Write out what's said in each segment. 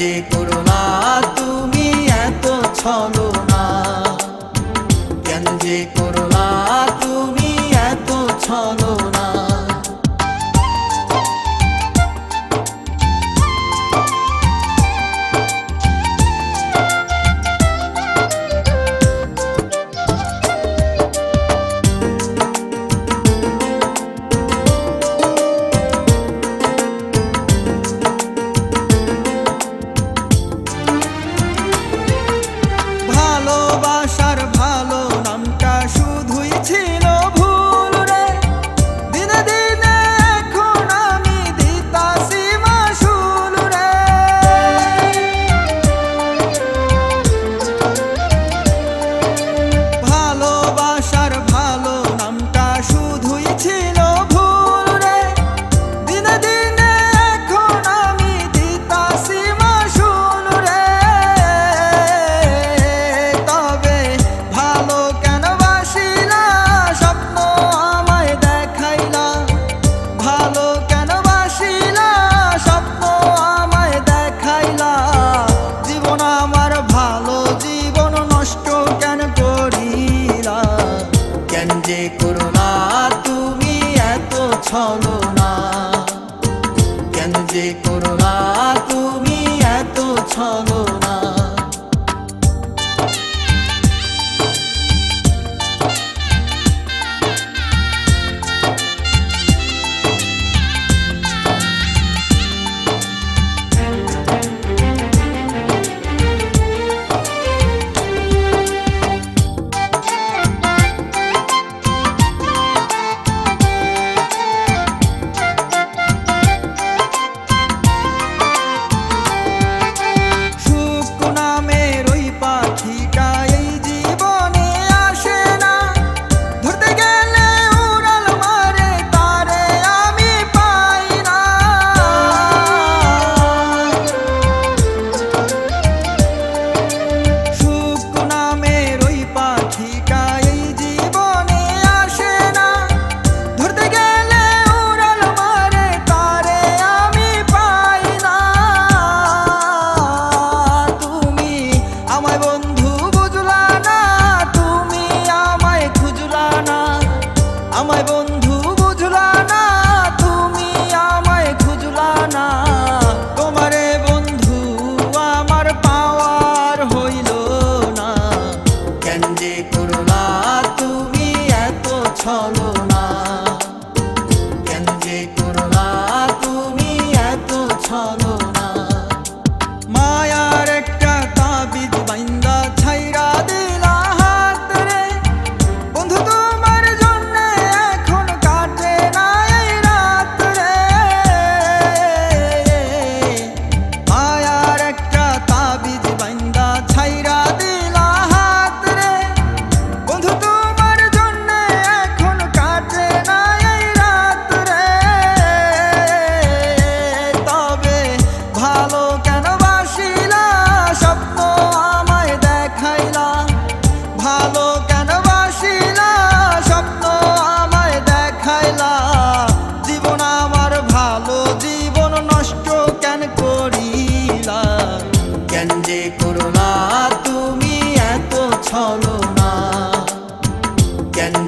যে করোনা তুমি এত ছলো না। কেন যে করোনা তুমি এত ছলো করো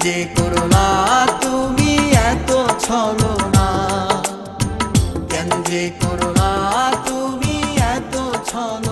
যে করোনা তুমি এত ছলো না। কেন যে করোনা তুমি এত ছলো